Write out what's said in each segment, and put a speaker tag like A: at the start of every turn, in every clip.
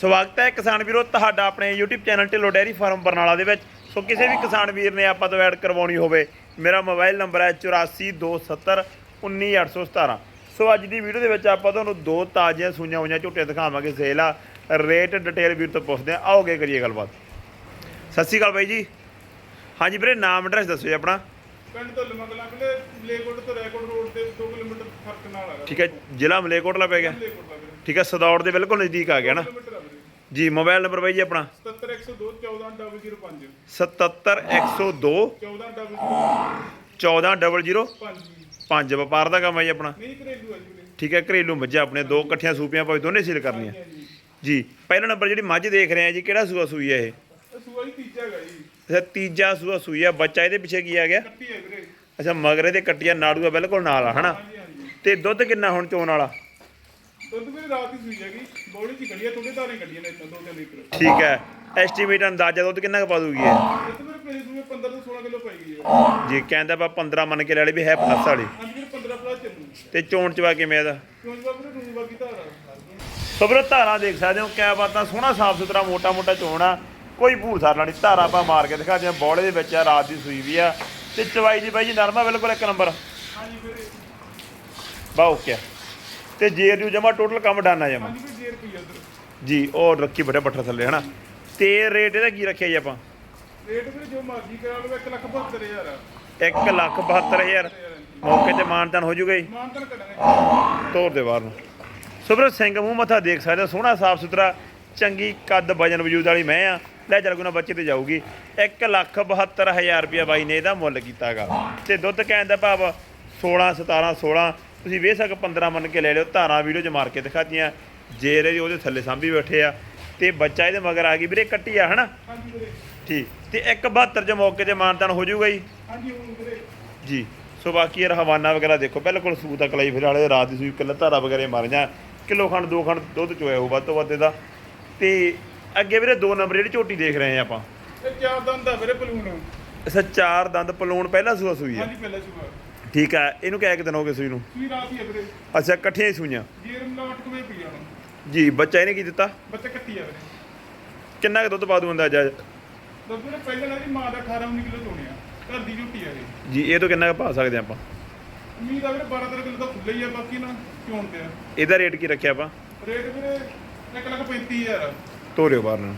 A: ਸਵਾਗਤ ਹੈ ਕਿਸਾਨ ਵੀਰੋ ਤੁਹਾਡਾ ਆਪਣੇ YouTube channel Dhillon dairy farm Barnala ਦੇ ਵਿੱਚ। ਸੋ ਕਿਸੇ ਵੀ ਕਿਸਾਨ ਵੀਰ ਨੇ ਆਪਾਂ ਤੋਂ ਐਡ ਕਰਵਾਉਣੀ ਹੋਵੇ ਮੇਰਾ ਮੋਬਾਈਲ ਨੰਬਰ ਹੈ 8427191817 ਸੋ ਅੱਜ ਦੀ ਵੀਡੀਓ ਦੇ ਵਿੱਚ ਆਪਾਂ ਤੁਹਾਨੂੰ ਦੋ ਤਾਜ਼ੀਆਂ ਸੂਈਆਂ ਹੋਈਆਂ ਝੋਟੀਆਂ ਦਿਖਾਵਾਂਗੇ ਸੇਲ ਆ ਰੇਟ ਡਿਟੇਲ ਵੀਰ ਤੋਂ ਪੁੱਛਦੇ ਆ ਆਓਗੇ ਕਰੀਏ ਗੱਲਬਾਤ। ਸਤਿ ਸ਼੍ਰੀ ਅਕਾਲ ਬਾਈ ਜੀ। ਹਾਂਜੀ ਵੀਰੇ ਨਾਮ ਐਡਰੈਸ ਦੱਸੋ ਜੀ ਆਪਣਾ।
B: ਪਿੰਡ ਤੋਂ ਲਮਕਲਾ ਵੀਰੇ ਲੇਕੋਟ ਤੋਂ ਰੈਕੋਟ ਰੋਡ ਤੇ 2 ਕਿਲੋਮੀਟਰ ਫ਼ਰਕ ਨਾਲ ਹੈਗਾ।
A: ਠੀਕ ਹੈ ਜ਼ਿਲ੍ਹਾ ਮਲੇਕੋਟਲਾ ਪੈ ਗਿਆ। ਠੀਕ ਹੈ ਸਦੌੜ ਦੇ ਬਿਲਕੁਲ ਨਜ਼ਦੀਕ ਆ ਗਿਆ ਨਾ।
B: ਆ
A: ਜੀ ਮੋਬਾਈਲ ਨੰਬਰ ਬਾਈ ਜੀ ਆਪਣਾ।
B: 70102 14005
A: 77102
B: 14005
A: 14005 ਪੰਜ। ਵਪਾਰ ਦਾ ਕੰਮ ਹੈ ਜੀ ਆਪਣਾ।
B: ਨਹੀਂ ਘਰੇਲੂ ਹੈ ਜੀ
A: ਠੀਕ ਹੈ ਘਰੇਲੂ ਮੱਝਾਂ ਆਪਣੇ ਦੋ ਇਕੱਠੀਆਂ ਸੂਪੀਆਂ ਭਾਵੇਂ ਦੋਨੇ ਸੀਲ ਕਰਨੀਆਂ। ਜੀ ਪਹਿਲਾ ਨੰਬਰ ਜਿਹੜੀ ਮੱਝ ਦੇਖ ਰਹੇ ਆ ਜੀ ਕਿਹੜਾ ਸੂਆ ਸੂਈ ਹੈ ਇਹ?
B: ਸੂਆ ਹੀ ਤੀਜਾ ਹੈਗਾ ਜੀ।
A: ਅੱਛਾ ਤੀਜਾ ਸੂਆ ਸੂਈ ਆ ਬੱਚਾ ਇਹਦੇ ਪਿੱਛੇ ਕੀ ਆ ਗਿਆ?
B: ਹੈ
A: ਅੱਛਾ ਮਗਰੇ ਦੇ ਕੱਟੀਆਂ ਨਾੜੂਆ ਬਿਲਕੁਲ ਨਾਲ ਆ ਹਨਾ? ਤੇ ਦੁੱਧ ਕਿੰਨਾ ਹੁਣ ਚੋਣ ਵਾਲਾ?
B: ਦੁੱਧ ਵੀਰੇ ਰਾਤ ਹੀ ਸੂਈ ਹੈਗੀ ਬੋਲੀ ਚ ਗੱਡੀਆਂ ਤੁਹਾਡੇ ਧਾਰੇ ਗੱਡੀਆਂ ਨੇ ਦੋ ਤਿੰਨ ਲੀਟਰ।
A: ਠੀਕ ਹੈ। ਐਸਟੀਮੇਟ ਅੰਦਾਜ਼ਾ ਦੁੱਧ ਕਿੰਨਾ ਕੁ ਪਾ ਦੂਗੀ ਇਹ?
B: ਦੁੱਧ ਵੀਰੇ ਪੇਜ ਸੂਏ 15 ਤੋਂ 16 ਕਿਲੋ ਪਾਈ ਗਈ ਹੈ।
A: ਜੀ ਕਹਿੰਦਾ ਆਪਾਂ 15 ਮੰਨ ਕੇ ਲੈ ਲਈ ਵੀ ਹੈ ਪਲੱਸ ਵਾਲੀ।
B: ਹਾਂਜੀ ਵੀਰੇ 15 ਪਲੱਸ ਚੱਲੂ।
A: ਤੇ ਚੋਣ ਚਵਾ ਕਿਵੇਂ ਇਹਦਾ?
B: ਕਿਉਂ ਜੀ ਧਾਰਾ।
A: ਦੇਖ ਸਕਦੇ ਹੋ ਕਿਆ ਬਾਤਾਂ ਸੋਹਣਾ ਸਾਫ਼ ਸੁਥਰਾ ਮੋਟਾ ਮੋਟਾ ਚੋਣ ਕੋਈ ਭੂਰ ਸਾਰ ਨਹੀਂ ਧਾਰਾ ਆਪਾਂ ਮਾਰ ਕੇ ਦਿਖਾ ਜਿਵੇਂ ਬੋਲੇ ਦੇ ਵਿੱਚ ਆ ਰਾਤ ਦੀ ਸੂਈ ਵੀ ਆ। ਤੇ ਚਵਾਈ ਦੀ ਬਾਈ ਜੀ ਨਰਮਾ ਬਿਲਕੁਲ ਇੱਕ ਨੰਬਰ।
B: ਹਾਂਜੀ ਵੀਰੇ।
A: ਬਾ ਓਕੇ। ਤੇ ਜੇਰ ਨੂੰ ਜਮਾ ਟੋਟਲ ਕੰਮ ਡਾਨਾ ਜਮਾ।
B: ਹਾਂਜੀ ਵੀਰੇ 1000 ਰੁਪਏ ਉਧਰ।
A: ਜੀ ਉਹ ਰੱਖੀ ਬੜੇ ਪੱਠਰ ਥੱਲੇ ਹਨਾ? ਤੇ ਰੇਟ ਇਹਦਾ ਕੀ ਰੱਖਿਆ ਜੀ ਆਪਾਂ?
B: ਰੇਟ ਵੀਰੇ ਜੋ ਮਰਜ਼ੀ ਕਰਾ ਲਓ 1 ਲੱਖ 72000 ਆ।
A: 1 ਲੱਖ 72000 ਮੌਕੇ ਤੇ ਮਾਨਤਨ ਹੋ ਜੂਗਾ ਜੀ।
B: ਮਾਨਤਨ
A: ਤੋਰ ਦੇ ਬਾਹਰ ਨੂੰ। ਸੁਬਰ ਸਿੰਘ ਮੂੰਹ ਮੱਥਾ ਦੇਖ ਸਕਦੇ ਹੋ ਸੋਹਣਾ ਸਾਫ਼ ਸੁਥਰਾ ਚੰਗੀ ਕੱਦ ਵਜਨ ਵਜੂਦ ਵਾਲੀ ਮੈਂ ਆ। ਲੈ ਚੱਲ ਗੁਨਾ ਬੱਚੇ ਤੇ ਜਾਊਗੀ। 1 ਲੱਖ 72000 ਰੁਪਇਆ ਬਾਈ ਨੇ ਇਹਦਾ ਮੁੱਲ ਕੀਤਾਗਾ। ਤੇ ਦੁੱਧ ਕਹਿਣ ਦਾ ਭਾਵ 16 17 16 ਤੁਸੀਂ ਵੇਖ ਸਕ 15 ਮੰਨ ਕੇ ਲੈ ਲਿਓ ਧਾਰਾਂ ਵੀਡੀਓ 'ਚ ਮਾਰ ਕੇ ਦਿਖਾਤੀਆਂ। ਜੇਰੇ ਜੀ ਉਹਦੇ ਥੱਲੇ ਸਾਂਭੀ ਬੈਠੇ ਆ ਤੇ ਬੱਚਾ ਇਹਦੇ ਮਗਰ ਆ ਗਈ। ਵੀਰੇ ਕੱਟੀ ਆ ਹਨਾ?
B: ਹਾਂਜੀ ਵੀਰੇ।
A: ਠੀਕ। ਤੇ 172 ਚ ਮੌਕੇ ਤੇ ਮਾਨਤਨ ਹੋ ਜਾਊਗਾ ਜੀ।
B: ਹਾਂਜੀ
A: ਜੀ। ਸੋ ਬਾਕੀ ਇਹ ਹਵਾਨਾ ਵਗੈਰਾ ਦੇਖੋ। ਬਿਲਕੁਲ ਸੂਤ ਤੱਕ ਲਈ ਫਿਰ ਵਾਲੇ ਰਾਤ ਦੀ ਸੂਈ ਕਿੱਲਾ ਧਾਰਾ ਵਗੈਰੇ ਮਾਰੀਆਂ। ਕਿਲੋ ਖੰਡ ਦੋ ਖੰਡ ਦੁੱਧ ਚੋਇਆ ਹੋਊ ਵੱਧ ਤੋਂ ਵੱਧ ਇਹਦਾ। ਤੇ ਅੱਗੇ ਵੀਰੇ ਦੋ ਨੰਬਰ ਜਿਹੜੀ ਝੋਟੀ ਦੇਖ ਰਹੇ ਆ ਆਪਾਂ।
B: ਇਹ ਚਾਰ ਦੰਦ ਆ ਵੀਰੇ ਬਲੂਨ।
A: ਅੱਛਾ ਚਾਰ ਦੰਦ ਪਲੂਣ ਪਹਿਲਾ ਸੂਆ ਸੂਈ ਹੈ
B: ਹਾਂਜੀ ਪਹਿਲਾ ਸੁਬਾ
A: ਠੀਕ ਆ ਇਹਨੂੰ ਕਿਹਾ ਕਿ ਦਿਨ ਹੋ ਗਏ ਸੂਈ ਨੂੰ।
B: ਸੂਈ ਰਾਤ ਹੀ ਆ ਵੀਰੇ
A: ਅੱਛਾ ਇਕੱਠੀਆਂ ਹੀ ਸੂਈਆਂ।
B: ਜੀਰ ਮਿਲਾ 8 ਵਜੇ ਪੀ ਜਾਣਾ
A: ਜੀ ਬੱਚਾ ਇਹਨੇ ਕੀ ਦਿੱਤਾ?
B: ਬੱਚਾ ਕੱਟੀ ਆ ਵੀਰੇ
A: ਕਿੰਨਾ ਕੁ ਦੁੱਧ ਪਾ ਦੂ ਅੰਦਾਜ਼ਾ?
B: ਦੁੱਧ ਵੀਰੇ ਪਹਿਲਾਂ ਨਾਲ ਦੀ ਮਾਂ ਦਾ 18 19 ਕਿਲੋ ਚੋਣਿਆ ਘਰ ਦੀ ਝੂਟੀ ਆ ਇਹ।
A: ਜੀ ਇਹ ਤੋਂ ਕਿੰਨਾ ਕੁ ਪਾ ਸਕਦੇ ਆਪਾਂ?
B: ਉਮੀਦ ਆ ਵੀਰੇ 12 13 ਕਿਲੋ ਤਾਂ ਖੁੱਲੇ ਹੀ ਆ ਬਾਕੀ ਨਾ ਚੋਣ ਤੇ ਆ
A: ਇਹਦਾ ਰੇਟ ਕੀ ਰੱਖਿਆ ਆਪਾਂ?
B: ਰੇਟ ਵੀਰੇ 1 ਲੱਖ 35000
A: ਤੋਰਿਓ ਬਾਹਰ ਨੂੰ।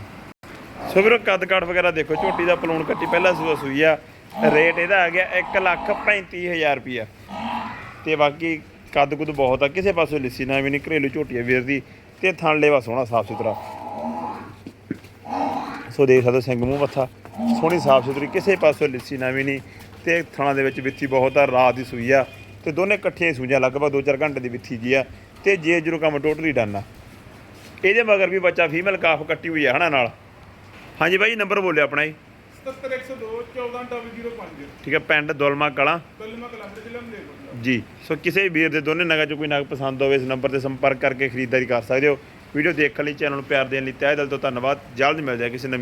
A: ਸੋ ਵੀਰੋ ਕੱਦ ਕਾਠ ਵਗੈਰਾ ਦੇਖੋ ਝੋਟੀ ਦਾ ਪਲੂਣ ਕੱਟੀ ਪਹਿਲਾ ਸੂਆ ਸੂਈ ਆ। ਰੇਟ ਇਹਦਾ ਆ ਗਿਆ 1 ਲੱਖ 35000 ਰੁਪਿਆ ਤੇ ਬਾਕੀ ਕੱਦ ਕੁੱਦ ਬਹੁਤ ਆ, ਕਿਸੇ ਪਾਸੋਂ ਲਿੱਸੀ ਨਾ ਵੀ ਨਹੀਂ ਘਰੇਲੂ ਝੋਟੀ ਆ ਵੀਰ ਦੀ ਤੇ ਥਣ ਲੇਵਾ ਸੋਹਣਾ, ਸਾਫ਼ ਸੁਥਰਾ। ਸੋ ਦੇਖ ਸਕਦੇ ਹੋ, ਸਿੰਘ ਮੂੰਹ ਮੱਥਾ, ਸੋਹਣੀ ਸਾਫ਼ ਸੁਥਰੀ, ਕਿਸੇ ਪਾਸੋਂ ਲਿੱਸੀ ਨਾ ਵੀ ਨਹੀਂ। ਤੇ ਥਣਾ ਦੇ ਵਿੱਚ ਵਿੱਥੀ ਬਹੁਤ ਆ, ਰਾਤ ਦੀ ਸੂਈ ਆ, ਤੇ ਦੋਨੇ ਇਕੱਠੀਆਂ ਸੂਈਆਂ, ਲਗਭਗ 2-4 ਘੰਟੇ ਦੀ ਵਿੱਥੀ ਜੀ ਆ, ਤੇ ਜੇ ਜਰੂਰ ਕੰਮ ਟੋਟਲੀ ਡਨ ਆ। ਇਹਦੇ ਮਗਰ ਵੀ ਬੱਚਾ ਫੀਮੇਲ ਕਾਫ ਕੱਟੀ ਹੋਈ ਹੈ ਹਨਾ ਨਾਲ? ਹਾਂਜੀ ਬਾਈ, ਨੰਬਰ ਬੋਲਿਆ ਆਪਣਾ ਜੀ।
B: 70102 14005
A: ਠੀਕ ਹੈ ਪਿੰਡ ਦੁਲਮਾ ਕਲਾਂ।
B: ਕੱਲਮਾ ਕਲੰਦਰ ਜ਼ਿਲ੍ਹਾ ਮਲੇਰਕੋਟਲਾ
A: ਜੀ ਸੋ ਕਿਸੇ ਵੀ ਵੀਰ ਦੇ ਦੋਨੇ ਨਗਾਂ ਚੋਂ ਕੋਈ ਨਗ ਪਸੰਦ ਹੋਵੇ ਇਸ ਨੰਬਰ ਤੇ ਸੰਪਰਕ ਕਰਕੇ ਖਰੀਦਦਾਰੀ ਕਰ ਸਕਦੇ ਹੋ। ਵੀਡੀਓ ਦੇਖਣ ਲਈ ਚੈਨਲ ਨੂੰ ਪਿਆਰ ਦੇਣ ਲਈ ਤਹਿ ਦਿਲ ਤੋਂ ਧੰਨਵਾਦ। ਜਲਦ ਮਿਲ ਜਾਏ ਕਿਸੇ ਨਵੀਂ